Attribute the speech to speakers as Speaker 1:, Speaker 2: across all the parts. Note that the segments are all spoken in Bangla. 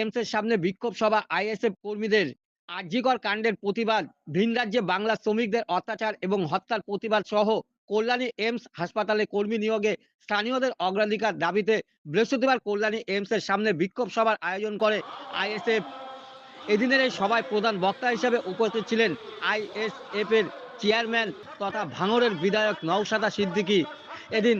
Speaker 1: এমস এর সামনে বিক্ষোভ সভা আইএসএফ কর্মীদের আর্যিকর কাণ্ডের প্রতিবাদ, ভিন রাজ্যে বাংলা শ্রমিকদের অত্যাচার এবং হত্যার প্রতিবাদ সহ কল্যাণী এমস হাসপাতালে কর্মী নিয়োগে স্থানীয়দের অগ্রাধিকার দাবিতে বৃহস্পতিবার কল্যাণী এমস এর সামনে বিক্ষোভ সভার আয়োজন করে আইএসএফ এদিনের এই সভায় প্রধান বক্তা হিসেবে উপস্থিত ছিলেন আইএসএফ এর চেয়ারম্যান তথা ভাঙড়ের বিধায়ক নওশাদা সিদ্দিকী। এদিন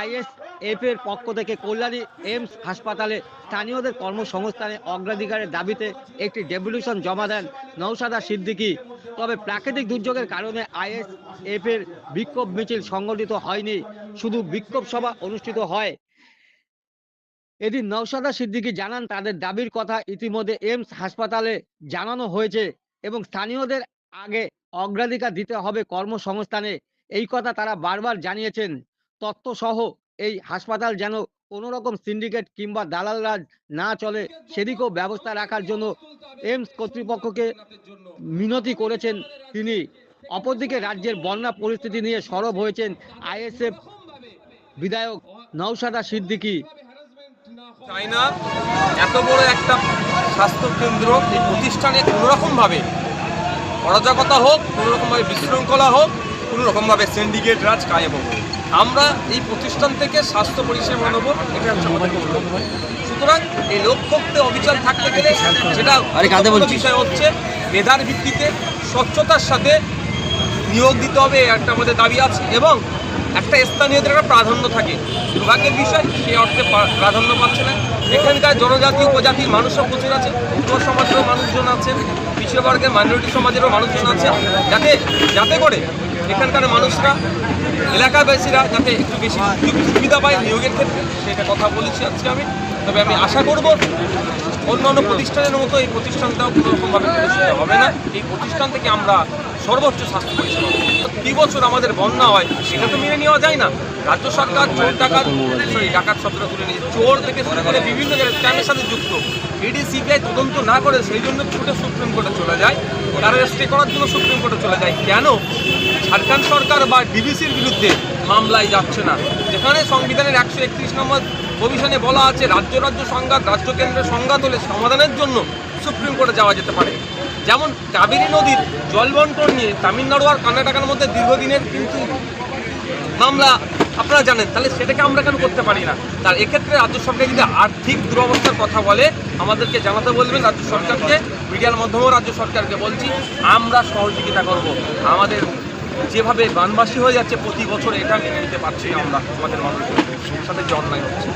Speaker 1: আইএসএফ এর পক্ষ থেকে কল্যাণী এমস হাসপাতালে স্থানীয়দের কর্মসংস্থানে অগ্রাধিকারের দাবিতে একটি ডেপুটেশন জমা দেন নৌসাদা সিদ্দিকী। তবে প্রাকৃতিক দুর্যোগের কারণে আইএসএফ এর বিক্ষোভ মিছিল সংগঠিত হয়নি, শুধু বিক্ষোভ সভা অনুষ্ঠিত হয়। এদিন নৌসাদা সিদ্দিকী জানান, তাদের দাবির কথা ইতিমধ্যে এমস হাসপাতালে জানানো হয়েছে এবং স্থানীয়দের আগে অগ্রাধিকার দিতে হবে কর্মসংস্থানে। এই কথা তারা বারবার জানিয়েছেন। তথ্য সহ এই হাসপাতাল যেন কোনো রকম সিন্ডিকেট কিংবা দালাল রাজ না চলে, সেদিকেও ব্যবস্থা রাখার জন্য এমস কর্তৃপক্ষকে মিনতি করেছেন তিনি। অপরদিকে রাজ্যের বন্যা পরিস্থিতি নিয়ে সরব হয়েছেন আইএসএফ বিধায়ক নৌসাদা সিদ্দিকী।
Speaker 2: চাই না এত বড় একটা স্বাস্থ্য কেন্দ্র এই প্রতিষ্ঠানে কোনোরকমভাবে অরাজকতা হোক, কোনোরকমভাবে বিশৃঙ্খলা হোক কোনোরকমভাবে সিন্ডিকেট রাজ কায়েম হোক আমরা এই প্রতিষ্ঠান থেকে স্বাস্থ্য পরিষেবা নেব এটা হচ্ছে আমাদের সুতরাং এই লক্ষ্যতে অবিচার থাকতে গেলে সেটা বিষয় হচ্ছে মেধার ভিত্তিতে স্বচ্ছতার সাথে নিয়োগ দিতে হবে একটা আমাদের দাবি আছে। এবং একটা স্থানীয়দের একটা প্রাধান্য থাকে। দুর্ভাগ্যের বিষয় সে অর্থে প্রাধান্য পাচ্ছে না। এখানকার জনজাতি উপজাতির মানুষও প্রচুর আছে। উত্তর সমাজেরও মানুষজন আছেন পিছিয়ে বর্গের মাইনরিটি সমাজেরও মানুষজন আছে। যাতে যাতে করে এখানকার মানুষরা, এলাকাবাসীরা যাতে একটু বেশি সুবিধা পায় নিয়োগের ক্ষেত্রে, সেটা কথা বলেছি আজকে আমি। তবে আমি আশা করব অন্যান্য প্রতিষ্ঠানের মতো এই প্রতিষ্ঠানটাও কোনো রকমভাবে প্রতিষ্ঠিত হবে না। এই প্রতিষ্ঠান থেকে আমরা সর্বোচ্চ স্বাস্থ্য পরিষেবা পাবো। বছর আমাদের বন্যা হয়, সেটা তো মেনে নেওয়া যায় না। রাজ্য সরকার চোর ডাকাত ডাকাত শব্দটা তুলে নিয়েছে চোর থেকে শুরু করে বিভিন্ন জায়গায় স্ক্যামের সাথে যুক্ত। ইডি সিবিআই তদন্ত না করে সেই জন্য ছুটে সুপ্রিম কোর্টে চলে যায়। তারা স্টে করার জন্য সুপ্রিম কোর্টে চলে যায়। কেন? ঝাড়খণ্ড সরকার বা ডিবিসির বিরুদ্ধে মামলায় যাচ্ছে না। যেখানে সংবিধানের একশো একত্রিশ নম্বর প্রভিশনে বলা আছে, রাজ্য রাজ্য সংঘাত, রাজ্য কেন্দ্রের সংঘাত হলে সমাধানের জন্য সুপ্রিম কোর্টে যাওয়া যেতে পারে। যেমন কাবেরী নদীর জল বন্টন নিয়ে তামিলনাড়ু আর কর্ণাটকের মধ্যে দীর্ঘদিনের কিন্তু মামলা আপনারা জানেন, তাহলে সেটাকে আমরা কেন করতে পারি না? তার এক্ষেত্রে রাজ্য সরকার যদি আর্থিক দুরবস্থার কথা বলে, আমাদেরকে জানাতে বলবেন, রাজ্য সরকারকে, মিডিয়ার মাধ্যমেও রাজ্য সরকারকে বলছি, আমরা সহযোগিতা করব। আমাদের যেভাবে বানবাসী হয়ে যাচ্ছে, প্রতি বছর এটা মেনে নিতে পারছি আমরা, আমাদের মানুষের সাথে জন্মায় হচ্ছে।